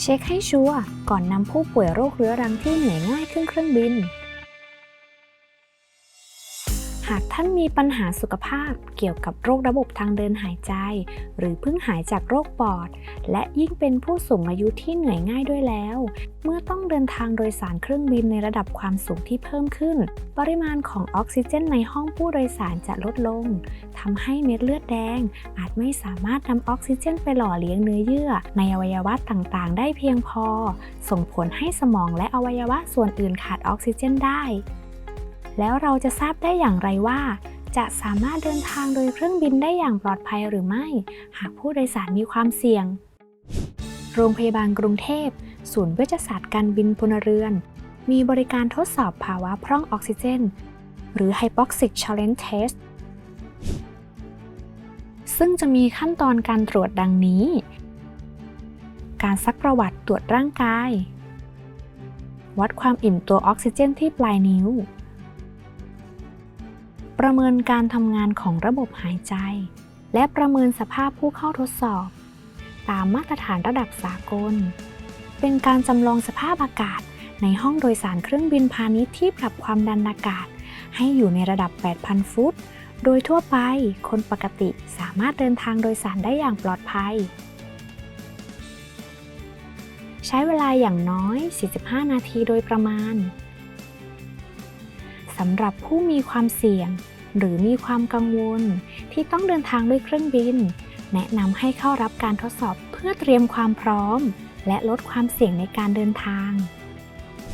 เช็คให้ชัวร์ก่อนนำผู้ป่วยโรคเรื้อรังที่เหนื่อยง่ายขึ้นเครื่องบิน หากท่านมีปัญหาสุขภาพเกี่ยวกับโรคระบบทางเดินหายใจ หรือเพิ่งหายจากโรคปอด และยิ่งเป็นผู้สูงอายุที่เหนื่อยง่ายด้วยแล้ว เมื่อต้องเดินทางโดยสารเครื่องบินในระดับความสูงที่เพิ่มขึ้น ปริมาณของออกซิเจนในห้องผู้โดยสารจะลดลงทำให้เม็ดเลือดแดง อาจไม่สามารถนำออกซิเจนไปหล่อเลี้ยงเนื้อเยื่อ ในอวัยวะต่างๆ ได้เพียงพอ ส่งผลให้สมองและอวัยวะส่วนอื่นขาดออกซิเจนได้ แล้วเราจะทราบได้อย่างไรว่า จะสามารถเดินทางโดยเครื่องบินได้อย่างปลอดภัยหรือไม่ หากผู้โดยสารมีความเสี่ยง โรงพยาบาลกรุงเทพ ศูนย์เวชศาสตร์การบินพลเรือน มีบริการทดสอบภาวะพร่องออกซิเจน หรือ Hypoxic Challenge Test ซึ่งจะมีขั้นตอนการตรวจดังนี้ การซักประวัติตรวจร่างกาย วัดความอิ่มตัวออกซิเจนที่ปลายนิ้ว ประเมินการทำงานของระบบหายใจ และประเมินสภาพผู้เข้าทดสอบ ตามมาตรฐานระดับสากล เป็นการจำลองสภาพอากาศในห้องโดยสารเครื่องบินพาณิชย์ที่ปรับความดันอากาศ ให้อยู่ในระดับ 8,000 ฟุต โดยทั่วไปคนปกติสามารถเดินทางโดยสารได้อย่างปลอดภัย ใช้เวลาอย่างน้อย 45 นาทีโดยประมาณ สำหรับผู้มีความเสี่ยง หรือมีความกังวล ที่ต้องเดินทางด้วยเครื่องบิน แนะนำให้เข้ารับการทดสอบเพื่อเตรียมความพร้อม และลดความเสี่ยงในการเดินทาง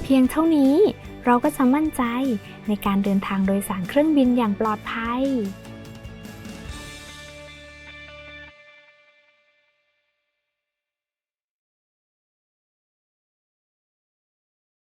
เพียงเท่านี้เราก็จะมั่นใจในการเดินทางโดยสารเครื่องบินอย่างปลอดภัย